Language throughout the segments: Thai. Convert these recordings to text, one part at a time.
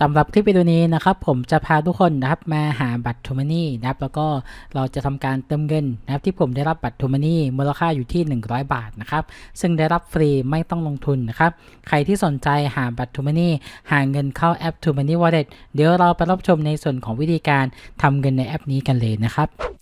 สำหรับคลิปวิดีโอนี้นะครับผมจะพาทุกคนนะครับมาหาบัตรทูมานี่นะครับแล้วก็เราจะทำการเติมเงินนะครับที่ผมได้รับบัตรทูมานี่มูลค่าอยู่ที่ 100 บาทนะครับซึ่งได้รับฟรีไม่ต้องลงทุนนะครับใครที่สนใจหาบัตรทูมานี่หาเงินเข้าแอปทูมานี่วอลเล็ตเดี๋ยวเราไปรับชมในส่วนของวิธีการทำเงินในแอปนี้กันเลยนะครับ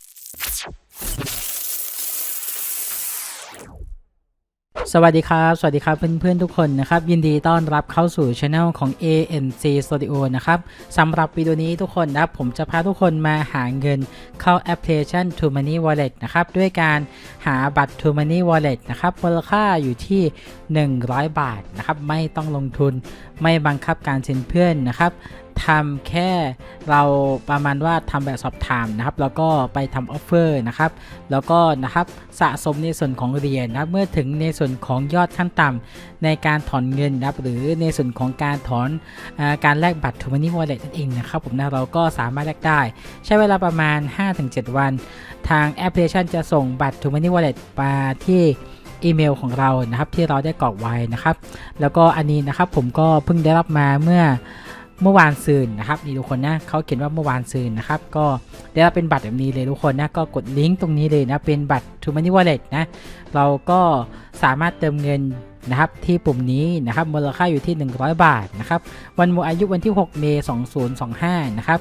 สวัสดีครับ สวัสดีครับเพื่อนๆทุกคนนะครับ ยินดีต้อนรับเข้าสู่ช anel ของ ANC Studio นะครับสำหรับวิดีโอนี้ทุกคนนะครับ ผมจะพาทุกคนมาหาเงินเข้าแอปพลิเคชัน t o Money Wallet นะครับ ด้วยการหาบัตร t o Money Wallet นะครับมูลค่าอยู่ที่ 100 บาทนะครับ ไม่ต้องลงทุนไม่บังคับการเซ็นเพื่อนนะครับ ทำแค่เราประมาณว่าทำแบบสอบถามนะครับ แล้วก็ไปทำออฟเฟอร์นะครับ แล้วก็นะครับสะสมในส่วนของเหรียญนะครับ เมื่อถึงในส่วนของยอดขั้นต่ำในการถอนเงินนะครับ หรือในส่วนของการถอนอการแลกบัตร t o Money Wallet นั่นเองนะครับผมนะเราก็สามารถแลกได้ ใช้เวลาประมาณ 5-7 วัน ทางแอปพลิเคชันจะส่งบัตร t o Money Wallet มาที่อีเมลของเรานะครับที่เราได้กรอกไว้นะครับ แล้วก็อันนี้นะครับผมก็เพิ่งได้รับมาเมื่อ เมื่อวานซืนนะครับนี่ทุกคนนะเขาเขียนว่าเมื่อวานซืนนะครับก็ได้รับเป็นบัตรแบบนี้เลยทุกคนนะก็กดลิงก์ตรงนี้เลยนะเป็นบัตร t o Money Wallet นะเราก็สามารถเติมเงินนะครับที่ปุ่มนี้นะครับมูลค่าอยู่ที่ 100 บาทนะครับวันหมดอายุวันที่ 6 เมษายน2025 นะครับ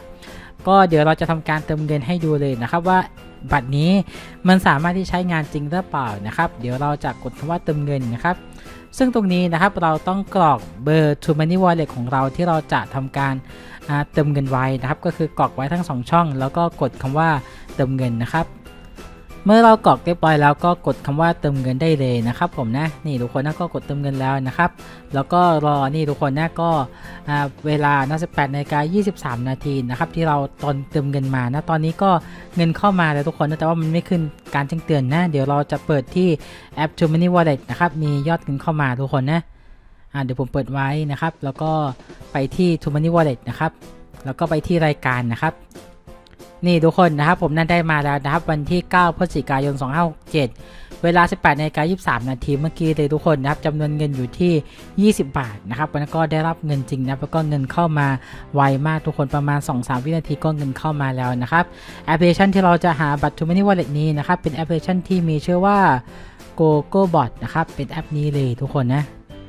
ก็เดี๋ยวเราจะทำการเติมเงินให้ดูเลยนะครับว่าบัตรนี้มันสามารถที่ใช้งานจริงหรือเปล่านะครับ เดี๋ยวเราจะกดคำว่าเติมเงินนะครับ ซึ่งตรงนี้นะครับเราต้องกรอกเบอร์ To Money Wallet ของเราที่เราจะทำการเติมเงินไว้นะครับ ก็คือกรอกไว้ทั้ง 2 ช่อง แล้วก็กดคำว่าเติมเงินนะครับ เมื่อเรากรอกเรียบร้อยแล้วก็กดคำว่าเติมเงินได้เลยนะครับ ผมนะนี่ทุกคนนะก็กดเติมเงินแล้วนะครับ แล้วก็รอนี่ทุกคนนะก็เวลานะ18นาฬิกา23 นาทีนะครับที่เราตอนเติมเงินมานะตอนนี้ก็เงินเข้ามาแล้วทุกคนนะแต่ว่ามันไม่ขึ้นการแจ้งเตือนนะ เดี๋ยวเราจะเปิดที่แอป t o Money Wallet นะครับมียอดเงินเข้ามาทุกคนนะอ่าเดี๋ยวผมเปิดไว้นะครับ แล้วก็ไปที่ t o Money Wallet นะครับแล้วก็ไปที่รายการนะครับ นี่ทุกคนนะครับผมนั่นได้มาแล้วนะครับวันที่ 9 พฤศจิกายน 2567 เวลา 18นาฬิกา23 นาทีเมื่อกี้เลยทุกคนนะครับจำนวนเงินอยู่ที่ 20 บาทนะครับวันนั้นก็ได้รับเงินจริงนะแล้วก็เงินเข้ามาไวมากทุกคนประมาณ 2-3 วินาทีก็เงินเข้ามาแล้วนะครับแอปพลิเคชันที่เราจะหาบัตร t o Money Wallet นี้นะครับเป็นแอปพลิเคชันที่มีชื่อว่า GoGoBot นะครับเป็นแอปนี้เลยทุกคนนะ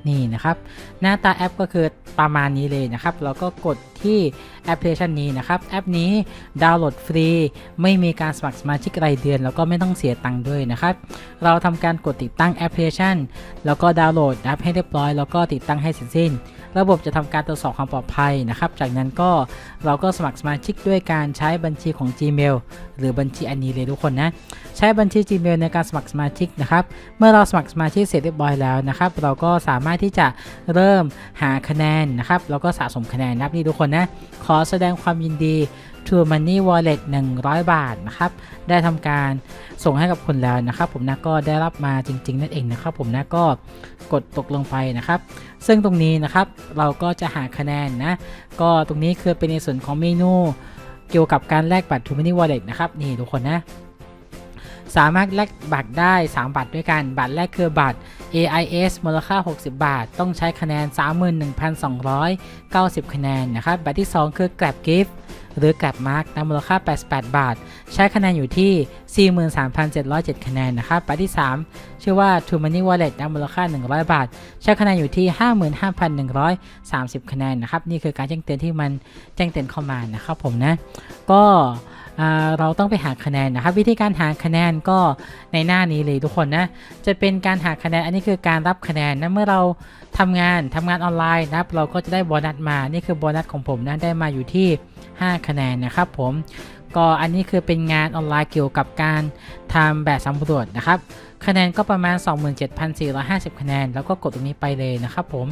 นี่นะครับ หน้าตาแอปก็คือประมาณนี้เลยนะครับ เราก็กดที่แอปพลิเคชันนี้นะครับ แอปนี้ดาวน์โหลดฟรี ไม่มีการสมัครสมาชิกรายเดือน แล้วก็ไม่ต้องเสียตังค์ด้วยนะครับ เราทำการกดติดตั้งแอปพลิเคชัน แล้วก็ดาวน์โหลดแอปให้เรียบร้อย แล้วก็ติดตั้งให้เสร็จสิ้น ระบบจะทำการตรวจสอบความปลอดภัยนะครับ จากนั้นก็เราก็สมัครสมาชิกด้วยการใช้บัญชีของ Gmail หรือบัญชีอันนี้เลยทุกคนนะ ใช้บัญชี Gmail ในการสมัครสมาชิกนะครับ เมื่อเราสมัครสมาชิกเสร็จเรียบร้อยแล้วนะครับ เราก็สามารถที่จะเริ่มหาคะแนนนะครับ แล้วก็สะสมคะแนนนับนี่ทุกคนนะ ขอแสดงความยินดี To Money Wallet 100 บาทนะครับ ได้ทำการส่งให้กับคุณแล้วนะครับ ผมนะก็ได้รับมาจริง ๆ นั่นเองนะครับ ผมนะก็กดตกลงไปนะครับ ซึ่งตรงนี้นะครับเราก็จะหาคะแนนนะ ก็ตรงนี้คือเป็นในส่วนของเมนู เกี่ยวกับการแลกบัตร To Money Wallet นะครับ นี่ทุกคนนะ สามารถแลกบัตรได้ 3 บัตรด้วยกัน บัตรแรกคือบัตร AIS มูลค่า 60 บาท ต้องใช้คะแนน 31,290 คะแนนนะครับ บัตรที่ 2 คือ Grab Gift หรือ Grab Mark นะมูลค่า 88 บาท ใช้คะแนนอยู่ที่ 43,707 คะแนนนะครับ บัตรที่ 3 ชื่อว่า To Money Wallet นะมูลค่า 100 บาท ใช้คะแนนอยู่ที่ 55,130 คะแนนนะครับ นี่คือการแจ้งเตือนที่มันแจ้งเตือนเข้ามานะครับผมนะ ก็ เราต้องไปหาคะแนนนะครับวิธีการหาคะแนนก็ในหน้านี้เลยทุกคนนะจะเป็นการหาคะแนนอันนี้คือการรับคะแนนนะเมื่อเราทำงานทำงานออนไลน์นะครับเราก็จะได้โบนัสมานี่คือโบนัสของผมนะได้มาอยู่ที่ 5 คะแนนนะครับผมก็อันนี้คือเป็นงานออนไลน์เกี่ยวกับการทำแบบสำรวจนะครับ คะแนนก็ประมาณ 27,450 คะแนน แล้วก็กดตรงนี้ไปเลยนะครับผม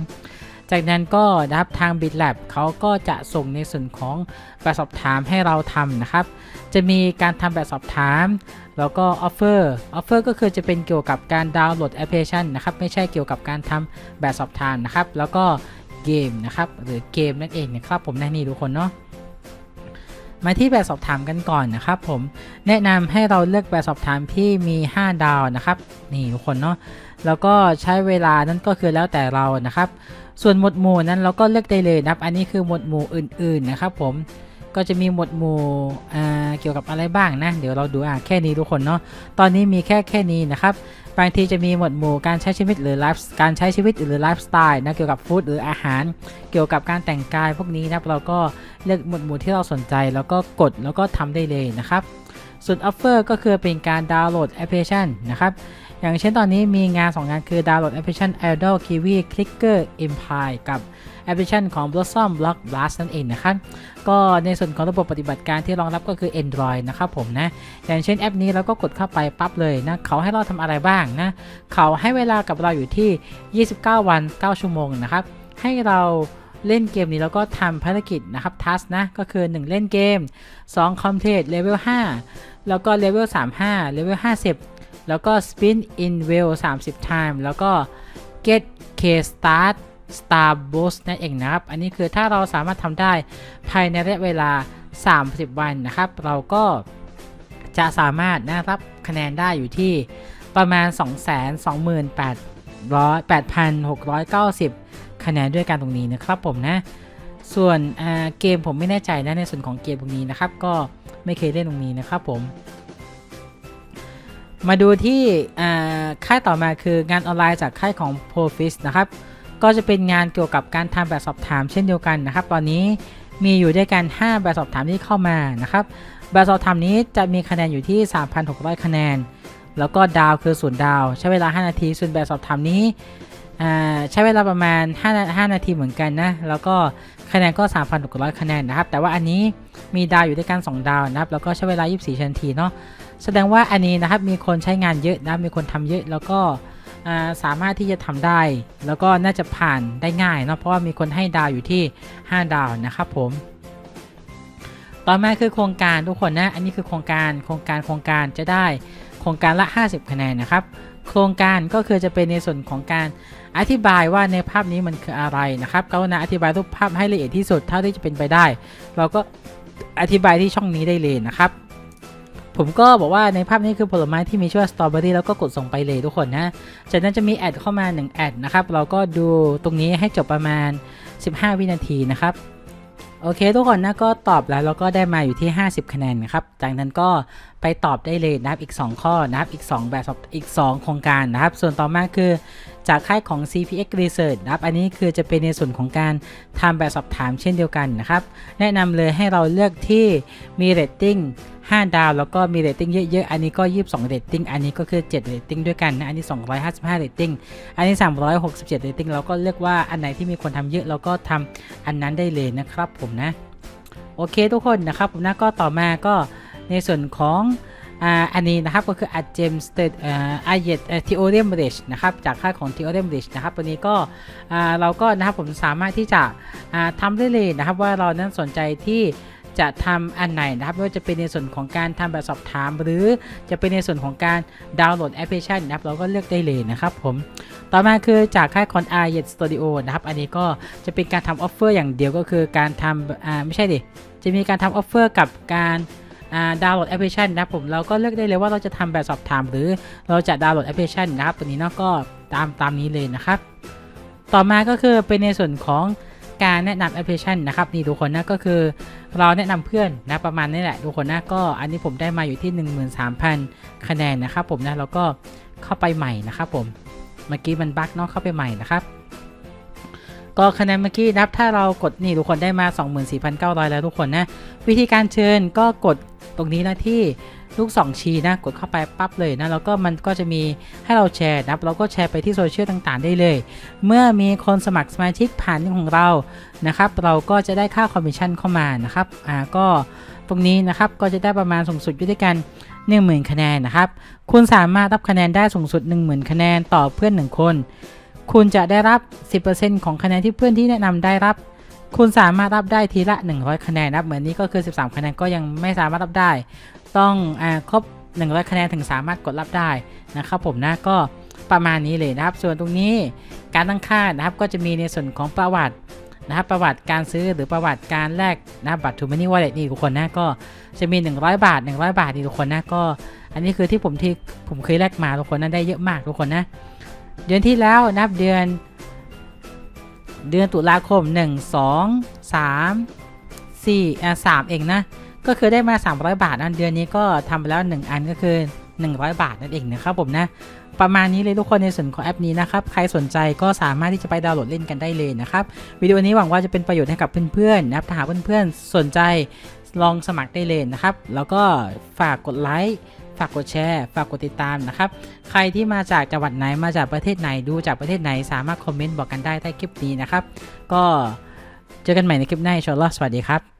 จากนั้นก็นะครับทาง BitLab เขาก็จะส่งในส่วนของแบบสอบถามให้เราทำนะครับ จะมีการทำแบบสอบถาม แล้วก็ออฟเฟอร์ออฟเฟอร์ก็คือจะเป็นเกี่ยวกับการดาวน์โหลดแอปพลิเคชันนะครับ ไม่ใช่เกี่ยวกับการทำแบบสอบถามนะครับ แล้วก็เกมนะครับหรือเกมนั่นเองนะครับผมในะนี่ทุกคนเนาะ มาที่แบบสอบถามกันก่อนนะครับผมแนะนำให้เราเลือกแบบสอบถามที่มี 5 ดาวนะครับ นี่ทุกคนเนาะแล้วก็ใช้เวลานั้นก็คือแล้วแต่เรานะครับ ส่วนหมวดหมู่นั้นเราก็เลือกได้เลยนะครับ อันนี้คือหมวดหมู่อื่น ๆนะครับ ผมก็จะมีหมวดหมู่เกี่ยวกับอะไรบ้างนะ เดี๋ยวเราดูอะแค่นี้ทุกคนเนาะ ตอนนี้มีแค่แค่นี้นะครับ บางทีจะมีหมวดหมู่การใช้ชีวิตหรือไลฟ์ การใช้ชีวิตหรือไลฟ์สไตล์นะ เกี่ยวกับฟู้ดหรืออาหาร เกี่ยวกับการแต่งกายพวกนี้นะครับเราก็ เลือกหมวดหมู่ที่เราสนใจแล้วก็กดแล้วก็ทำได้เลยนะครับส่วน Offer ก็คือเป็นการดาวน์โหลดแอปพลิเคชันนะครับอย่างเช่นตอนนี้มีงาน 2 งานคือดาวน์โหลดแอปพลิเคชัน Idol Kiwi Clicker Empire กับแอปพลิเคชันของ Blossom Block Blast นั่นเองนะครับ ก็ในส่วนของระบบปฏิบัติการที่รองรับก็คือ Android นะครับผมนะ อย่างเช่นแอปนี้เราก็กดเข้าไปปั๊บเลยนะ เขาให้เราทำอะไรบ้างนะ เขาให้เวลากับเราอยู่ที่ 29 วัน 9 ชั่วโมงนะครับ ให้เรา เล่นเกมนี้แล้วก็ทำภารกิจนะครับทัสนะก็คือ 1 เล่นเกม2 complete level 5แล้วก็ level 35 level 50 แล้วก็ spin in well 30 time แล้วก็ get k start star boost นั่นเองนะครับ อันนี้คือถ้าเราสามารถทำได้ภายในระยะเวลา 30 วันนะครับ เราก็จะสามารถนะครับคะแนนได้อยู่ที่ประมาณ 228,690 คะแนนด้วยกันตรงนี้นะครับผมนะ ส่วนเกมผมไม่แน่ใจนะในส่วนของเกมตรงนี้นะครับก็ไม่เคยเล่นตรงนี้นะครับผม มาดูที่ค่ายต่อมาคืองานออนไลน์จากค่ายของ p r o f i s นะครับก็จะเป็นงานเกี่ยวกับการทำแบบสอบถามเช่นเดียวกันนะครับ ตอนนี้มีอยู่ด้วยกัน 5 แบบสอบถามที่เข้ามานะครับ แบบสอบถามนี้จะมีคะแนนอยู่ที่ 3,600 คะแนน แล้วก็ดาวคือศูนย์ดาว ใช้เวลา 5 นาที ส่วนแบบสอบถามนี้ ใช้เวลาประมาณ 5 5 นาทีเหมือนกันนะ แล้วก็คะแนนก็ 3,600 คะแนนนะครับ แต่ว่าอันนี้มีดาวอยู่ด้วยกัน 2 ดาวนะครับ แล้วก็ใช้เวลา 24 นาทีเนาะ แสดงว่าอันนี้นะครับ มีคนใช้งานเยอะนะ มีคนทำเยอะ แล้วก็สามารถที่จะทำได้ แล้วก็น่าจะผ่านได้ง่ายเนาะ เพราะว่ามีคนให้ดาวอยู่ที่ 5 ดาวนะครับผม ต่อมาคือโครงการทุกคนนะ อันนี้คือโครงการ โครงการ โครงการจะได้ โครงการละ 50 คะแนนนะครับ โครงการก็คือจะเป็นในส่วนของการ อธิบายว่าในภาพนี้มันคืออะไรนะครับกรุณาอธิบายรูปภาพให้ละเอียดที่สุดเท่าที่จะเป็นไปได้ เราก็อธิบายที่ช่องนี้ได้เลยนะครับผมก็บอกว่าในภาพนี้คือผลไม้ที่มีชื่อว่าสตรอเบอรี่แล้วก็กดส่งไปเลยทุกคนนะ จากนั้นจะมีแอดเข้ามา1แอดนะครับ เราก็ดูตรงนี้ให้จบประมาณ 15 วินาทีนะครับ โอเคทุกคนนะก็ตอบแล้วเราก็ได้มาอยู่ที่ 50 คะแนนนะครับ จากนั้นก็ไปตอบได้เลยนะครับอีก 2 ข้อนะครับอีก 2 แบบอีก 2 โครงการนะครับ ส่วนต่อมาคือจากค่ายของ CPX Research นะครับอันนี้คือจะเป็นในส่วนของการทำแบบสอบถามเช่นเดียวกันนะครับ แนะนำเลยให้เราเลือกที่มีเรตติ้ง 5 ดาว แล้วก็มีเรตติ้งเยอะๆ อันนี้ก็ 22เรตติ้ง อันนี้ก็คือ 7เรตติ้งด้วยกันนะ อันนี้ 255เรตติ้ง อันนี้ 367เรตติ้ง เราก็เลือกว่าอันไหนที่มีคนทำเยอะเราก็ทำอันนั้นได้เลยนะครับผมนะ โอเคทุกคนนะครับผมนะก็ต่อมาก็ในส่วนของอันนี้นะครับก็คือ a g e m state อาเยต theorem bridge นะครับจากค่ายของ theorem bridge นะครับตัวนี้ก็เราก็นะครับผมสามารถที่จะทำได้เลยนะครับว่าเรานั้นสนใจที่ จะทำอันไหนนะครับไม่ว่าจะเป็นในส่วนของการทำแบบสอบถาม หรือจะเป็นในส่วนของการดาวน์โหลดแอปพลิเคชันนะครับเราก็เลือกได้เลยนะครับผมต่อมาคือจากค่ายคอนอาร์เยตสตูดิโอนะครับอันนี้ก็จะเป็นการทำออฟเฟอร์อย่างเดียวก็คือการทำอ่าไม่ใช่ดิจะมีการทำออฟเฟอร์กับการดาวน์โหลดแอปพลิเคชันนะครับผมเราก็เลือกได้เลยว่าเราจะทำแบบสอบถาม หรือเราจะดาวน์โหลดแอปพลิเคชันนะครับตัวนี้เนาะก็ตามตามนี้เลยนะครับ ต่อมาก็คือเป็นในส่วนของ การแนะนำแอปพลิเคชันนะครับนี่ทุกคนนะก็คือเราแนะนำเพื่อนนะประมาณนี้แหละทุกคนนะก็อันนี้ผมได้มาอยู่ที่ 13,000 คะแนนนะครับผมนะแล้วก็เข้าไปใหม่นะครับผมเมื่อกี้มันบั๊กเนาะเข้าไปใหม่นะครับก็คะแนนเมื่อกี้นับถ้าเรากดนี่ทุกคนได้มา 24,900 แล้วทุกคนนะวิธีการเชิญก็กดตรงนี้นะที่ ลูก 2 ชีนะกดเข้าไปปั๊บเลยนะแล้วก็มันก็จะมีให้เราแชร์นะเราก็แชร์ไปที่โซเชียลต่างๆ ได้เลย เมื่อมีคนสมัครสมาชิกผ่านของเรานะครับเราก็จะได้ค่าคอมมิชชั่นเข้ามานะครับอ่าก็ตรงนี้นะครับก็จะได้ประมาณสูงสุดอยู่ด้วยกัน 10,000 คะแนนนะครับคุณสามารถรับคะแนนได้สูงสุด 10,000 คะแนนต่อเพื่อน 1 คน คุณจะได้รับ 10%ของคะแนนที่เพื่อนที่แนะนำได้รับคุณสามารถรับได้ทีละ 100 คะแนนนะเหมือนนี้ก็คือ 13 คะแนนก็ยังไม่สามารถรับได้ ต้องอครบ100คะแนนถึงสามารถกดรับได้นะครับผมนะก็ประมาณนี้เลยนะครับ ส่วนตรงนี้การตั้งค่านะครับก็จะมีในส่วนของประวัตินะครับประวัติการซื้อหรือประวัติการแลกนะบัตรทูมานี่วอลเล็ตนี่ทุกคนนะก็จะมี 100 บาท 100 บาทนี่ทุกคนนะก็ อันนี้คือที่ผมที่ผมเคยแลกมาทุกคนนะได้เยอะมากทุกคนนะเดือนที่แล้วนับเดือน เดือนตุลาคม 1 2 3 4อะ3เองนะ ก็คือได้มา 300 บาทอันเดือนนี้ก็ทำไปแล้ว 1 อันก็คือ 100 บาทนั่นเองนะครับผมนะ ประมาณนี้เลยทุกคนในส่วนของแอปนี้นะครับ ใครสนใจก็สามารถที่จะไปดาวน์โหลดเล่นกันได้เลยนะครับ วิดีโอนี้หวังว่าจะเป็นประโยชน์ให้กับเพื่อนๆนะครับถ้าหากเพื่อนๆสนใจลองสมัครได้เลยนะครับ แล้วก็ฝากกดไลค์ฝากกดแชร์ ฝากกดติดตามนะครับ ใครที่มาจากจังหวัดไหน มาจากประเทศไหน ดูจากประเทศไหน สามารถคอมเมนต์บอกกันได้ใต้คลิปนี้นะครับ ก็เจอกันใหม่ในคลิปหน้าชอลลอฮ์สวัสดีครับ